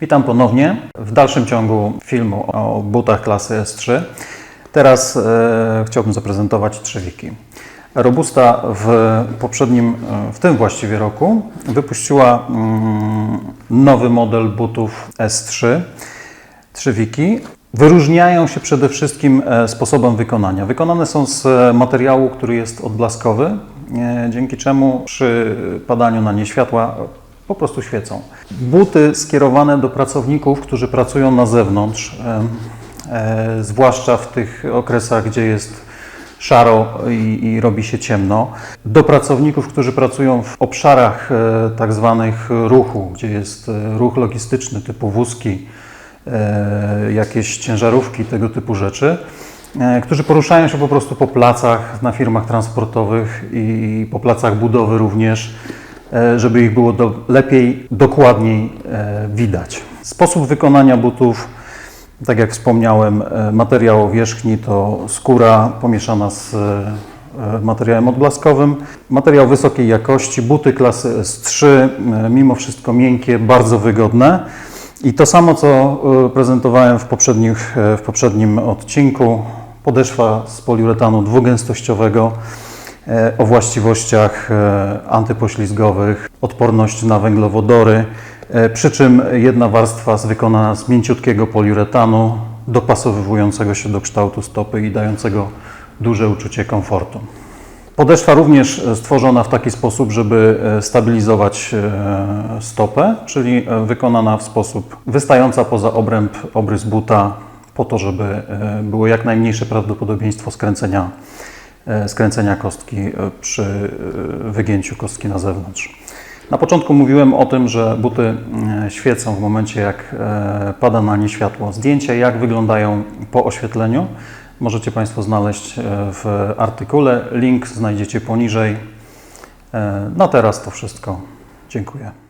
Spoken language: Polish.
Witam ponownie w dalszym ciągu filmu o butach klasy S3. Teraz e, chciałbym zaprezentować trzewiki. Robusta w poprzednim, e, w tym właściwie roku, wypuściła mm, nowy model butów S3. Trzewiki wyróżniają się przede wszystkim e, sposobem wykonania. Wykonane są z materiału, który jest odblaskowy, e, dzięki czemu przy padaniu na nie światła po prostu świecą. Buty skierowane do pracowników, którzy pracują na zewnątrz, e, zwłaszcza w tych okresach, gdzie jest szaro i, i robi się ciemno. Do pracowników, którzy pracują w obszarach e, tak zwanych ruchu, gdzie jest e, ruch logistyczny typu wózki, jakieś ciężarówki, tego typu rzeczy, którzy poruszają się po prostu po placach na firmach transportowych i po placach budowy również, żeby ich było do, lepiej, dokładniej e, widać. Sposób wykonania butów, tak jak wspomniałem, e, materiał wierzchni to skóra pomieszana z e, materiałem odblaskowym. Materiał wysokiej jakości, buty klasy S3, e, mimo wszystko miękkie, bardzo wygodne. I to samo, co e, prezentowałem w, poprzednich, e, w poprzednim odcinku, podeszwa z poliuretanu dwugęstościowego e, o właściwościach e, antypoślizgowych, odporność na węglowodory, e, przy czym jedna warstwa jest wykonana z mięciutkiego poliuretanu, dopasowywującego się do kształtu stopy i dającego duże uczucie komfortu. Podeszwa również e, stworzona w taki sposób, żeby e, stabilizować e, stopę, czyli e, wykonana w sposób wystająca poza obręb obrys buta, po to, żeby e, było jak najmniejsze prawdopodobieństwo skręcenia, e, skręcenia kostki e, przy e, wygięciu kostki na zewnątrz. Na początku mówiłem o tym, że buty e, świecą w momencie, jak e, pada na nie światło. Zdjęcia, jak wyglądają po oświetleniu, możecie Państwo znaleźć e, w artykule. Link znajdziecie poniżej. E, Na teraz to wszystko. Dziękuję.